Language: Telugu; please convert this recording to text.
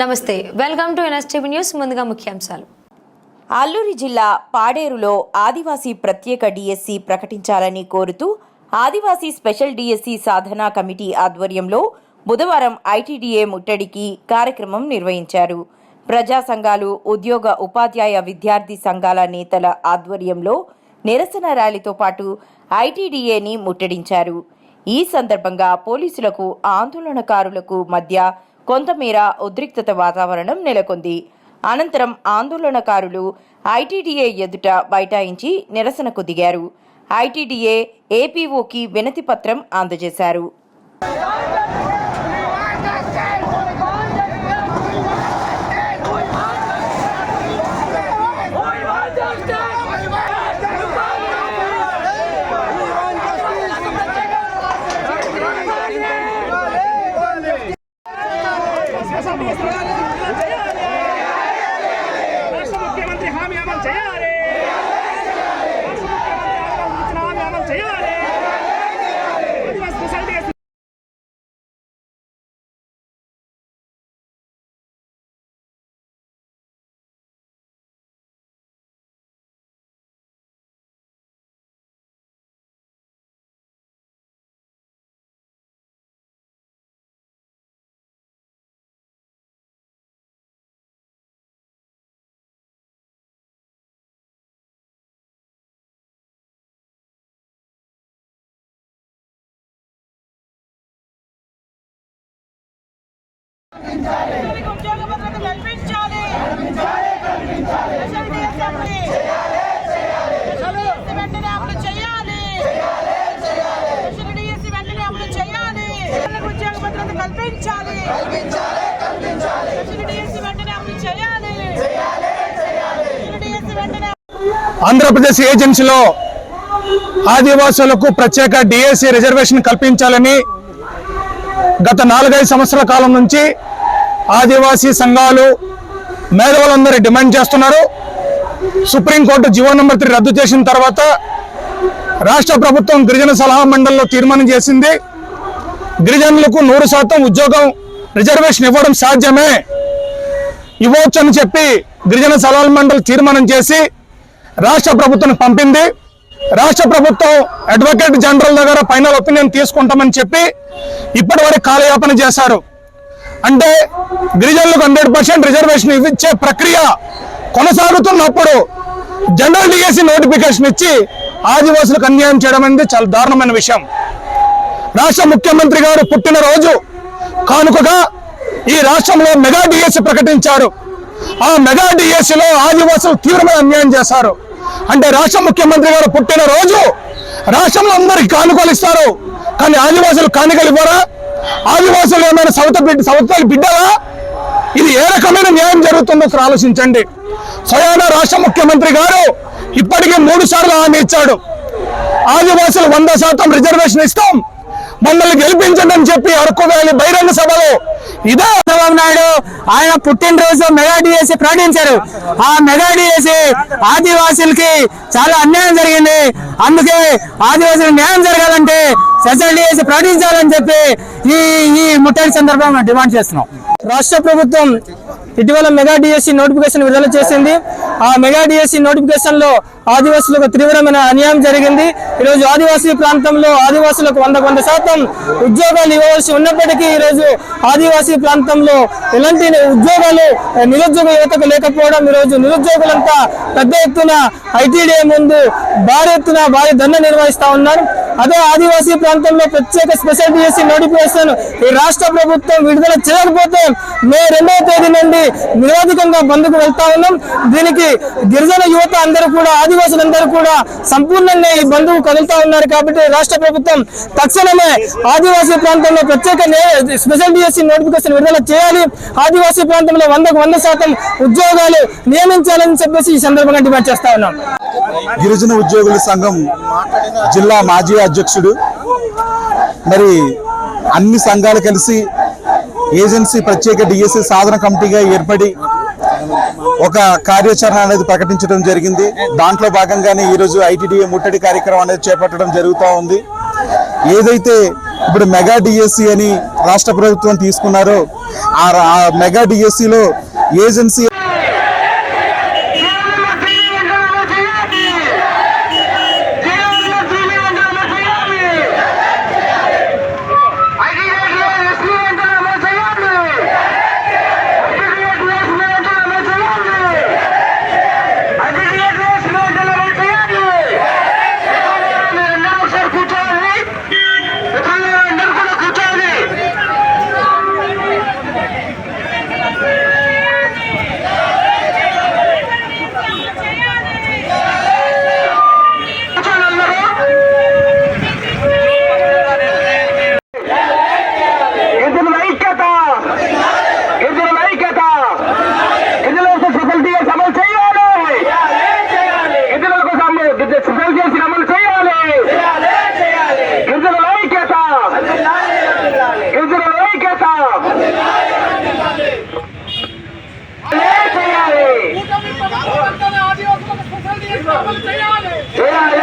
నమస్తే వెల్కమ్ టు ఎన్ఎస్టీవీ న్యూస్ ముందుగా ముఖ్యాంశాలు. అల్లూరి జిల్లా పాడేరులో ఆదివాసీ ప్రత్యేక డిఎస్సి ప్రకటించాలని కోరుతూ Adivasi special DSC Sadhana committee ఆధ్వర్యంలో బుధవారం ఐటీడీఏ ముట్టడికి కార్యక్రమం నిర్వహించారు. ప్రజా సంఘాలు ఉద్యోగ ఉపాధ్యాయ విద్యార్థి సంఘాల నేతల ఆధ్వర్యంలో నిరసన ర్యాలీతో పాటు ఐటీడీఏని ముట్టడించారు. ఈ సందర్భంగా పోలీసులకు ఆందోళనకారులకు మధ్య కొంతమేర ఉద్రిక్తత వాతావరణం నెలకొంది. అనంతరం ఆందోళనకారులు ఐటీడీఏ ఎదుట బైఠాయించి నిరసనకు దిగారు. ఐటీడీఏ ఏపీఓకి వినతి పత్రం అందజేశారు రాష్ట్ర ముఖ్యమంత్రి హామీ అమలు చేయాలి రాష్ట్ర ముఖ్యమంత్రి ఇచ్చిన హామీ అమలు చేయాలి ఆదివాసీ స్పెషల్ డిఎస్సీ పిల్లలకు ఉద్యోగ భద్రత కల్పించాలి స్పెషల్ డిఎస్ అమలు. స్పెషల్ డిఎస్ వెంటనే అమలు చేయాలి స్పెషల్ డిఎస్ వెంటనే అమలు చేయాలి పిల్లలకు కల్పించాలి. వెంటనే అమలు చేయాలి. వెంటనే ఆంధ్రప్రదేశ్ ఏజెన్సీలో ఆదివాసులకు ప్రత్యేక డిఎస్సి రిజర్వేషన్ కల్పించాలని గత నాలుగైదు సంవత్సరాల కాలం నుంచి ఆదివాసీ సంఘాలు మేధావులందరూ డిమాండ్ చేస్తున్నారు. Supreme court GO number three రద్దు చేసిన తర్వాత రాష్ట్ర ప్రభుత్వం గిరిజన సలహా మండలిలో తీర్మానం చేసింది. గిరిజనులకు నూరు శాతం ఉద్యోగం రిజర్వేషన్ ఇవ్వడం సాధ్యమే. ఇవ్వచ్చు అని చెప్పి గిరిజన సలహా మండలి తీర్మానం చేసి రాష్ట్ర ప్రభుత్వం పంపింది. రాష్ట్ర ప్రభుత్వం అడ్వకేట్ జనరల్ దగ్గర ఫైనల్ ఒపీనియన్ తీసుకుంటామని చెప్పి ఇప్పటి వరకు కాలయాపన చేశారు. అంటే గిరిజనులకు హండ్రెడ్ పర్సెంట్ రిజర్వేషన్ ఇచ్చే ప్రక్రియ కొనసాగుతున్నప్పుడు జనరల్ డిఎస్సి నోటిఫికేషన్ ఇచ్చి ఆదివాసులకు అన్యాయం చేయడం అనేది చాలా దారుణమైన విషయం. రాష్ట్ర ముఖ్యమంత్రి గారు పుట్టినరోజు కానుకగా ఈ రాష్ట్రంలో మెగా డిఎస్సి ప్రకటించారు. ఆ మెగా డిఎస్సిలో ఆదివాసులు తీవ్రమైన అన్యాయం చేశారు. అంటే రాష్ట్ర ముఖ్యమంత్రి గారు పుట్టిన రోజు రాష్ట్రంలో అందరికి కానుకలు ఇస్తారు. కానీ ఆదివాసులు కానుకలు ఇవ్వరా? ఆదివాసులు ఏమైనా సవత బిడ్డ సవతలు బిడ్డరా ఇది ఏ రకమైన న్యాయం జరుగుతుందో ఒకసారి ఆలోచించండి. స్వయాన రాష్ట్ర ముఖ్యమంత్రి గారు ఇప్పటికే మూడు సార్లు హామీ ఇచ్చాడు. ఆదివాసులు వంద శాతం రిజర్వేషన్ ఇస్తాం. మమ్మల్ని గెలిపించండి అని చెప్పి అరకు వ్యాలీ బహిరంగ సభలో ఇదే చంద్రబాబు నాయుడు ఆయన పుట్టినరోజు మెగా డిఎస్సి ప్రకటించారు. ఆ మెగా డిఎస్సి ఆదివాసులకి చాలా అన్యాయం జరిగింది. అందుకే ఆదివాసులకు న్యాయం జరగాలంటే స్పెషల్ డిఎస్సి ప్రకటించాలని చెప్పి ఈ ఈ ముట్టడి సందర్భంగా డిమాండ్ చేస్తున్నాం. రాష్ట్ర ప్రభుత్వం ఇటీవల మెగా డిఎస్సి నోటిఫికేషన్ విడుదల చేసింది. ఆ మెగా డిఎస్సి నోటిఫికేషన్లో ఆదివాసులకు తీవ్రమైన అన్యాయం జరిగింది. ఈరోజు ఆదివాసీ ప్రాంతంలో ఆదివాసులకు వంద వంద శాతం ఉద్యోగాలు ఇవ్వవలసి ఉన్నప్పటికీ ఈరోజు ఆదివాసీ ప్రాంతంలో ఎలాంటి ఉద్యోగాలు నిరుద్యోగ యువతకు లేకపోవడం ఈరోజు నిరుద్యోగులంతా పెద్ద ఎత్తున ఐటీడీఏ ముందు భారీ ఎత్తున భారీ దండ నిర్వహిస్తా ఉన్నారు. అదే ఆదివాసీ ప్రాంతంలో ప్రత్యేక స్పెషల్ డిఎస్సీ నోటిఫికేషన్ ఈ రాష్ట్ర ప్రభుత్వం విడుదల చేయకపోతే మే రెండవ తేదీ నుండి నిరోధకంగా బంద్కు వెళ్తా ఉన్నాం. దీనికి గిరిజన యువత అందరూ కూడా ఆదివాసులందరూ కూడా సంపూర్ణంగా ఈ బంధువు కదులుతా ఉన్నారు కాబట్టి రాష్ట్ర ప్రభుత్వం తక్షణమే ఆదివాసీ ప్రాంతంలో ప్రత్యేక నే- స్పెషల్ డిఎస్సీ నోటిఫికేషన్ విడుదల చేయాలి. ఆదివాసీ ప్రాంతంలో వందకు వంద శాతం ఉద్యోగాలు నియమించాలని చెప్పేసి ఈ సందర్భంగా డిమాండ్ చేస్తా ఉన్నాం. గిరిజన ఉద్యోగుల సంఘం జిల్లా మాజీ అధ్యక్షుడు. మరి అన్ని సంఘాలు కలిసి ఏజెన్సీ ప్రత్యేక డిఎస్సి సాధన కమిటీగా ఏర్పడి ఒక కార్యాచరణ అనేది ప్రకటించడం జరిగింది. దాంట్లో భాగంగానే ఈరోజు ఐటీడీఏ ముట్టడి కార్యక్రమం అనేది చేపట్టడం జరుగుతూ ఉంది. ఏదైతే ఇప్పుడు మెగా డిఎస్సి అని రాష్ట్ర ప్రభుత్వం తీసుకున్నారో ఆ రా- ఆ మెగా డిఎస్సిలో ఏజెన్సీ చేయాలి.